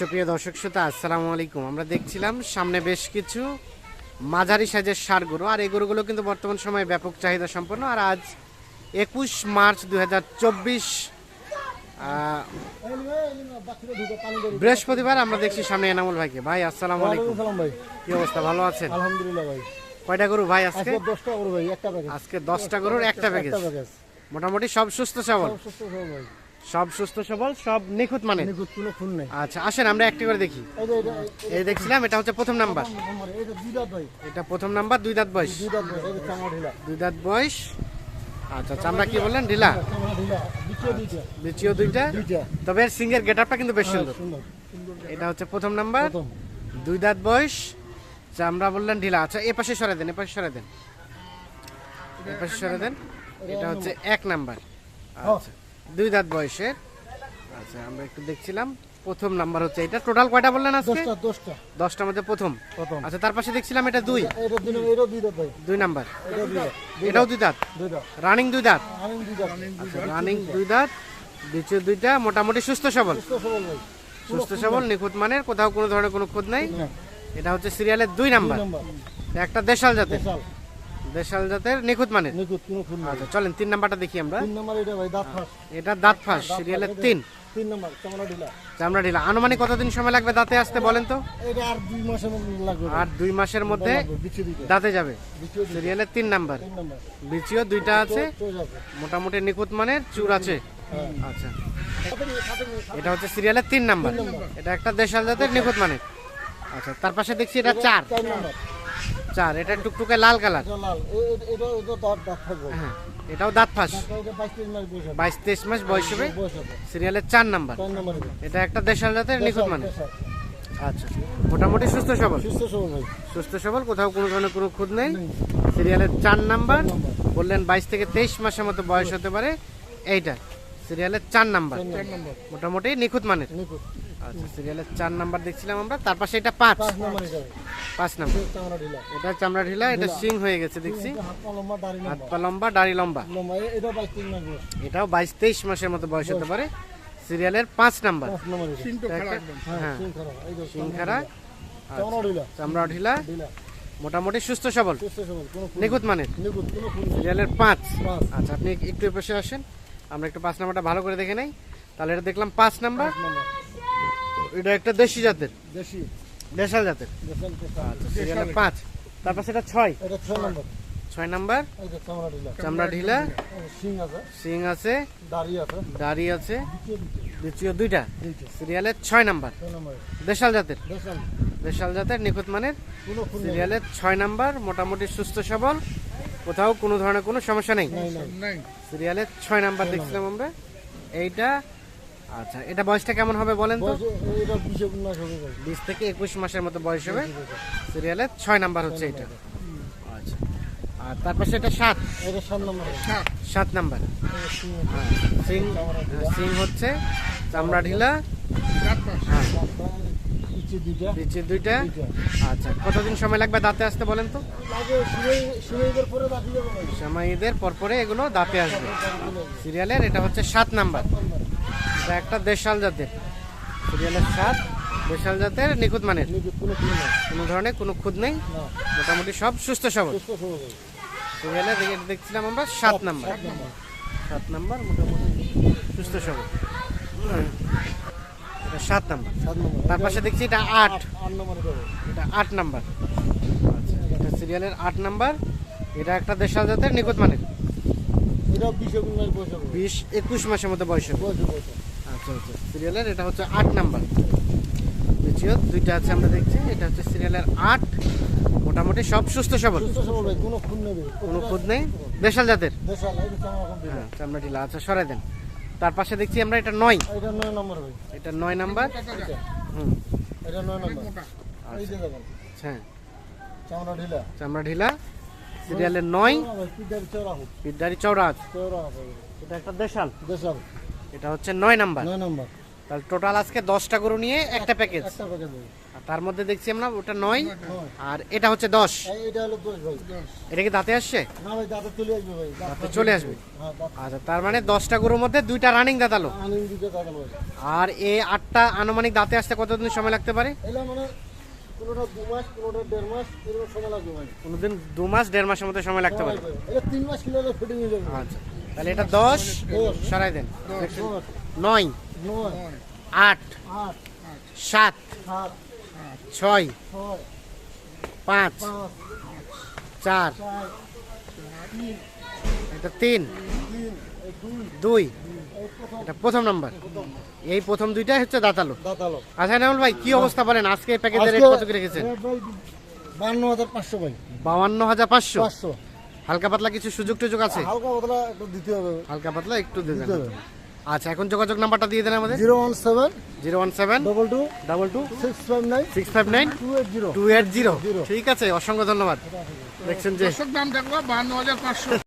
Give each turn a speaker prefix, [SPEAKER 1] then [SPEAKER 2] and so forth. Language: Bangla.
[SPEAKER 1] সুপ্রিয় দর্শক শ্রোতা আসসালামু আলাইকুম। আমরা দেখছিলাম সামনে বেশ কিছু মাঝারি সাইজের সার গরু আর এই গরুগুলো কিন্তু বর্তমান সময়ে ব্যাপক চাহিদা সম্পন্ন আর আজ একুশ মার্চ দু হাজার চব্বিশ বৃহস্পতিবার আমরা দেখছি সামনে এনামুল ভাইকে। ভাই আসসালামু আলাইকুম।
[SPEAKER 2] ভাই।
[SPEAKER 1] কি অবস্থা ভালো আছেন?
[SPEAKER 2] আলহামদুলিল্লাহ ভাই।
[SPEAKER 1] কয়টা গরু ভাই আজকে?
[SPEAKER 2] আজকে দশটা করো ভাই একটা প্যাকেজ
[SPEAKER 1] আজকে দশটা গরুর একটা প্যাকেজ মোটামুটি সব সুস্থ সবল?
[SPEAKER 2] সুস্থ সব ভাই।
[SPEAKER 1] সব সুস্থ সবল সব নিখুঁত মানে
[SPEAKER 2] নিখুঁত কোনো খুন নেই।
[SPEAKER 1] আচ্ছা আসেন আমরা একটি করে দেখি।
[SPEAKER 2] এই
[SPEAKER 1] দেখছিলাম এটা হচ্ছে প্রথম নাম্বার।
[SPEAKER 2] এটা
[SPEAKER 1] প্রথম নাম্বার দুই দাঁত বয়স।
[SPEAKER 2] দুই দাঁত
[SPEAKER 1] বয়স আচ্ছা চামড়া কি বললেন? ঢিলা? বিচিও দুইটা। তবে এর সিঙ্গের গেট আপটা কিন্তু বেশ সুন্দর
[SPEAKER 2] সুন্দর। সুন্দর।
[SPEAKER 1] এটা হচ্ছে প্রথম নাম্বার। দুই দাঁত বয়স। চামড়া বললেন ঢিলা। আচ্ছা এ পাশে সরে দেন এ পাশে সরে দেন। এ পাশে সরে দেন। এটা হচ্ছে এক নাম্বার। আচ্ছা। দুই দাঁত বয়সের। আচ্ছা আমরা একটু দেখছিলাম। প্রথম নাম্বার হচ্ছে এটা। টোটাল কয়টা বললেন আজকে?
[SPEAKER 2] দশটা দশটা।
[SPEAKER 1] দশটার মধ্যে প্রথম।
[SPEAKER 2] প্রথম।
[SPEAKER 1] আচ্ছা তার পাশে দেখছিলাম এটা দুই।
[SPEAKER 2] এটা দিন এটা দুই দাঁত ভাই।
[SPEAKER 1] দুই নাম্বার।
[SPEAKER 2] দুই
[SPEAKER 1] এটাও দুই দাঁত?
[SPEAKER 2] দুই দাঁত।
[SPEAKER 1] রানিং দুই দাঁত?
[SPEAKER 2] আমি দুই দাঁত।
[SPEAKER 1] রানিং দুই দাঁত দ্বিতীয় দুইটা মোটামুটি সুস্থ সবল?
[SPEAKER 2] সুস্থ সবল ভাই।
[SPEAKER 1] সুস্থ সবল নিখুঁত মানের কোথাও কোনো ধরনের কোনো খুঁত নাই? এটা হচ্ছে সিরিয়ালের দুই
[SPEAKER 2] দুই
[SPEAKER 1] নাম্বার।
[SPEAKER 2] নাম্বার।
[SPEAKER 1] একটা দেশাল জাতের।
[SPEAKER 2] দেশাল
[SPEAKER 1] জাতের নিখুঁত মানের?
[SPEAKER 2] নিখুঁত কোনো নেই।
[SPEAKER 1] আচ্ছা চলেন তিন নাম্বারটা দেখি আমরা।
[SPEAKER 2] তিন নাম্বার এটা ভাই দাঁত ফাঁস।
[SPEAKER 1] এটা দাঁত ফাঁস সিরিয়ালের তিন।
[SPEAKER 2] তিন নাম্বার চামড়া ঢিলা
[SPEAKER 1] চামড়া ঢিলা আনুমানিক কতদিন সময় লাগবে দাঁতে আসতে বলেন তো?
[SPEAKER 2] এটা আর দুই মাসের মতো লাগবে।
[SPEAKER 1] আর দুই মাসের মধ্যে
[SPEAKER 2] দাঁতে।
[SPEAKER 1] যাবে। সিরিয়ালের তিন নাম্বার। বিচিও দুইটা আছে। মোটামুটি নিখুঁত মানের চুর আছে।
[SPEAKER 2] হ্যাঁ।
[SPEAKER 1] আচ্ছা। এটা হচ্ছে সিরিয়ালের তিন নাম্বার। এটা একটা দেশাল জাতের নিখুঁত মানের। আচ্ছা তার পাশে দেখছি এটা চার।
[SPEAKER 2] চার নাম্বার।
[SPEAKER 1] চার এটা টুকটুকে লাল কালার। হ্যাঁ এটাও দাঁত ফাঁস।
[SPEAKER 2] বাইশ
[SPEAKER 1] তেইশ মাস বয়স হবে। সিরিয়ালের চার নাম্বার।
[SPEAKER 2] এটা
[SPEAKER 1] একটা দেশাল জাতের নিখুঁত মানে আচ্ছা মোটামুটি সুস্থ সবল?
[SPEAKER 2] সুস্থ সবল
[SPEAKER 1] সুস্থ সবল কোথাও কোনো ধরনের কোনো খুঁত নেই। সিরিয়ালের চার নাম্বার। বললেন বাইশ থেকে তেইশ মাসের মতো বয়স হতে পারে। এইটা সিরিয়ালের চার নাম্বার। মোটামুটি নিখুঁত মানের। আচ্ছা সিরিয়ালের চার নাম্বার দেখছিলাম আমরা তার পাশে এটা পাঁচ।
[SPEAKER 2] পাঁচ নাম্বার। এটা চামড়া ঢিলা।
[SPEAKER 1] এটা হয়ে গেছে দেখছি।
[SPEAKER 2] এটা হাত পা লম্বা দাড়ি লম্বা।
[SPEAKER 1] এটাও বাইশ তেইশ মাসের মতো বয়স হতে পারে। সিরিয়ালের পাঁচ নাম্বার।
[SPEAKER 2] হ্যাঁ
[SPEAKER 1] হ্যাঁ।
[SPEAKER 2] চামড়া ঢিলা।
[SPEAKER 1] চামড়া ঢিলা। মোটামুটি সুস্থ সবল।
[SPEAKER 2] সুস্থ সবল
[SPEAKER 1] নিখুঁত মানের।
[SPEAKER 2] নেই
[SPEAKER 1] সিরিয়ালের পাঁচ। আচ্ছা আপনি একটু পাশে আসেন। আমরা একটু পাঁচ নাম্বারটা ভালো করে দেখে নেই। তাহলে এটা দেখলাম পাঁচ নাম্বার। এটা একটা দেশি জাতের।
[SPEAKER 2] দেশি।
[SPEAKER 1] দেশাল জাতের।
[SPEAKER 2] দেশাল দেশাল
[SPEAKER 1] সিরিয়ালের পাঁচ। তারপর সেটা ছয়।
[SPEAKER 2] এটা ছয় নাম্বার।
[SPEAKER 1] ছয় নাম্বার?
[SPEAKER 2] চামড়া ঢিলা। শিং আছে।
[SPEAKER 1] সিং আছে।
[SPEAKER 2] দাড়ি আছে।
[SPEAKER 1] দাড়ি আছে।
[SPEAKER 2] দ্বিতীয়
[SPEAKER 1] দুইটা।
[SPEAKER 2] দুইটা।
[SPEAKER 1] সিরিয়ালের ছয় নাম্বার।
[SPEAKER 2] ছয়
[SPEAKER 1] দেশাল জাতের।
[SPEAKER 2] দেশাল।
[SPEAKER 1] দেশাল জাতের নিখুঁত মানের। সিরিয়ালের ছয় নাম্বার মোটামুটি সুস্থ সবল। কোথাও কোনো ধরনের কোনো সমস্যা নেই
[SPEAKER 2] নাই। নাই।
[SPEAKER 1] সিরিয়ালের ছয় নাম্বার দেখছিলাম আমরা। এইটা আচ্ছা এটা বয়সটা কেমন হবে বলেন তো?
[SPEAKER 2] বিশ
[SPEAKER 1] থেকে একুশ মাসের মতো বয়স হবে। সিরিয়ালের ছয় নাম্বার হচ্ছে এটা। আচ্ছা। আর তারপর সেটা সাত।
[SPEAKER 2] সাত নাম্বার সাত
[SPEAKER 1] সাত হ্যাঁ, সিং সিং হচ্ছে চামড়া ঢিলা হ্যাঁ।
[SPEAKER 2] পিছিয়ে দুইটা।
[SPEAKER 1] নিচে দুইটা।
[SPEAKER 2] দুইটা।
[SPEAKER 1] আচ্ছা কতদিন সময় লাগবে দাঁতে আসতে বলেন তো? সময় ঈদের পরপরে এগুলো দাঁতে আসবে। সিরিয়ালের এটা হচ্ছে সাত নাম্বার। এটা একটা দেশাল জাতের। সিরিয়ালের সাত দেশাল জাতের নিখুঁত মানের।
[SPEAKER 2] কোনো
[SPEAKER 1] ধরনের কোনো খুঁত নেই মোটামুটি সব সুস্থ সবল। সিরিয়ালে দেখছিলাম আমরা সাত নাম্বার।
[SPEAKER 2] সাত নাম্বার
[SPEAKER 1] মোটামুটি সুস্থ সবল। এটা সাত নাম্বার। তার পাশে দেখছি এটা আট।
[SPEAKER 2] এটা
[SPEAKER 1] আট নাম্বার আচ্ছা এটা সিরিয়ালের আট নাম্বার। এটা একটা দেশাল জাতের নিখুঁত মানের।
[SPEAKER 2] বিশে
[SPEAKER 1] একুশ মাসের মতো বয়স আচ্ছা আচ্ছা। সিরিয়ালের এটা হচ্ছে আট নাম্বার। দ্বিতীয় দুইটা আছে আমরা দেখছি এটা হচ্ছে সিরিয়ালের আট। মোটামুটি সব সুস্থ সবল।
[SPEAKER 2] সুস্থ সবল ভাই কোনো খুন নেই
[SPEAKER 1] কোনো খুঁত নেই? দেশাল জাতের?
[SPEAKER 2] দেশাল
[SPEAKER 1] হ্যাঁ চামড়া ঢিলা আচ্ছা সরাই দেন। তার পাশে দেখছি আমরা এটা নয়।
[SPEAKER 2] এটা নয় নাম্বার ভাই।
[SPEAKER 1] এটা নয় নাম্বার? হুম।
[SPEAKER 2] এটা নয় নাম্বার। এই যে দেখেন।
[SPEAKER 1] হ্যাঁ।
[SPEAKER 2] চামড়া ঢিলা।
[SPEAKER 1] চামড়া ঢিলা সিরিয়ালের নয়।
[SPEAKER 2] চওড়া হবে।
[SPEAKER 1] এটা একটা দেশাল।
[SPEAKER 2] দেশাল।
[SPEAKER 1] এটা হচ্ছে নয় নাম্বার।
[SPEAKER 2] নয় নাম্বার।
[SPEAKER 1] তাহলে টোটাল আজকে দশটা গরু নিয়ে একটা প্যাকেজ
[SPEAKER 2] একটা প্যাকেজ
[SPEAKER 1] আর তার মধ্যে দেখছি আমরা ওটা নয়। আর এটা হচ্ছে দশ।
[SPEAKER 2] এই- এইটা হলো দশ ভাই।
[SPEAKER 1] এটা কি দাঁতে আসছে?
[SPEAKER 2] না ভাই দাঁতে চলে আসবে ভাই।
[SPEAKER 1] দাঁতে চলে আসবে।
[SPEAKER 2] হ্যাঁ
[SPEAKER 1] আচ্ছা তার মানে দশটা গরুর মধ্যে দুইটা রানিং দাঁতালো আর এই আটটা আনুমানিক দাঁতে আসতে কতদিন সময় লাগতে পারে?
[SPEAKER 2] এগুলো মানে কোনোটা দু মাস কোনোটা দেড় মাস এরকম সময় লাগবে ভাই।
[SPEAKER 1] কোনোদিন দু মাস দেড় মাসের মধ্যে সময় লাগতে পারে।
[SPEAKER 2] এটা তিন মাস কিলো ফিটিং হয়ে যাবে।
[SPEAKER 1] আচ্ছা। তাহলে এটা দশ। সরাই দেন। নয়। আট। সাত। ছয়। পাঁচ। চার। এটা তিন।
[SPEAKER 2] দুই।
[SPEAKER 1] এটা প্রথম নাম্বার। এই প্রথম দুইটাই হচ্ছে দাঁতালো।
[SPEAKER 2] দাঁতালো।
[SPEAKER 1] আচ্ছা নামল ভাই কি অবস্থা বলেন? আজকে প্যাকেজের রেট কত রেখেছেন?
[SPEAKER 2] বান্ন হাজার পাঁচশো ভাই।
[SPEAKER 1] বাউান্ন হাজার পাঁচশো?
[SPEAKER 2] পাঁচশো।
[SPEAKER 1] হালকা পাতলা কিছু সুযোগ টুযোগ আছে?
[SPEAKER 2] হালকা পাতলা একটু দিতে হবে।
[SPEAKER 1] হালকা পাতলা একটু
[SPEAKER 2] দিতে হবে।
[SPEAKER 1] আচ্ছা এখন যোগাযোগ নাম্বারটা দিয়ে দেন আমাদের।
[SPEAKER 2] Zero one seven
[SPEAKER 1] zero one seven
[SPEAKER 2] double two
[SPEAKER 1] double two
[SPEAKER 2] six five nine
[SPEAKER 1] six five nine
[SPEAKER 2] two eight zero.
[SPEAKER 1] Two eight zero. ঠিক আছে অসংখ্য ধন্যবাদ। দেখছেন যে
[SPEAKER 3] দাম দেখো বান্ন হাজার পাঁচশো।